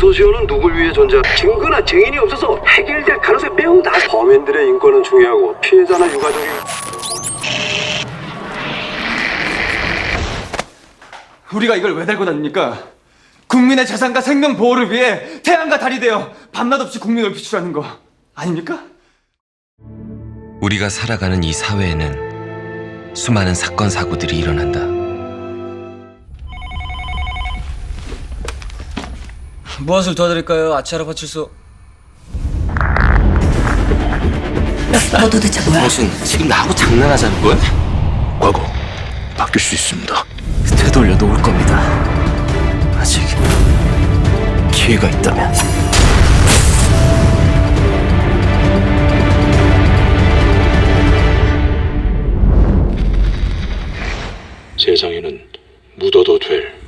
컨소시오는 누굴 위해 존재? 증거나 증인이 없어서 해결될 가능성이 매우 낮아. 범인들의 인권은 중요하고 피해자나 유가족이 우리가 이걸 왜 달고 다닙니까? 국민의 재산과 생명 보호를 위해 태양과 달이 되어 밤낮 없이 국민을 비추라는 거 아닙니까? 우리가 살아가는 이 사회에는 수많은 사건 사고들이 일어난다. 무엇을 도와드릴까요? 아치아라 파출소 너 도대체 뭐야? 무슨 지금 나하고 장난하자는 거야? 과거 바뀔 수 있습니다. 되돌려도 올 겁니다. 아직 기회가 있다면. 세상에는 묻어도 될